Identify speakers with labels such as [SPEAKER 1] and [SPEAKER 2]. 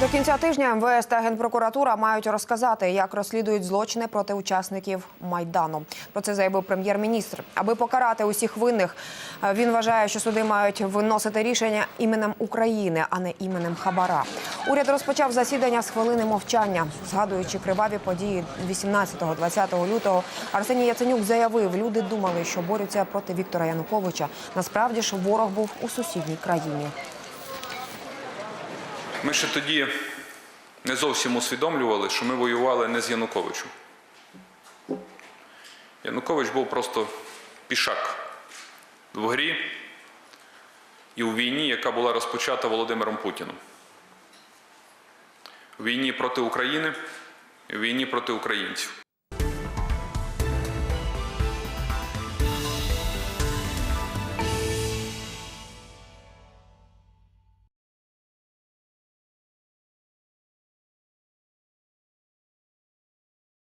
[SPEAKER 1] До кінця тижня МВС та Генпрокуратура мають розказати, як розслідують злочини проти учасників майдану. Про це заявив прем'єр-міністр. Аби покарати усіх винних, е, він вважає, що суди мають виносити рішення іменем України, а не іменем Хабара. Уряд розпочав засідання з хвилини мовчання, згадуючи криваві події 18-20 лютого. Арсеній Яценюк заявив, люди думали, що борються проти Віктора Януковича. Насправді ж ворог був у сусідній країні.
[SPEAKER 2] Ми ще тоді не зовсім усвідомлювали, що ми воювали не з Януковичем. Янукович був просто пішак в грі і у війні, яка була розпочата Володимиром Путіним. У війні проти України в війні проти українців.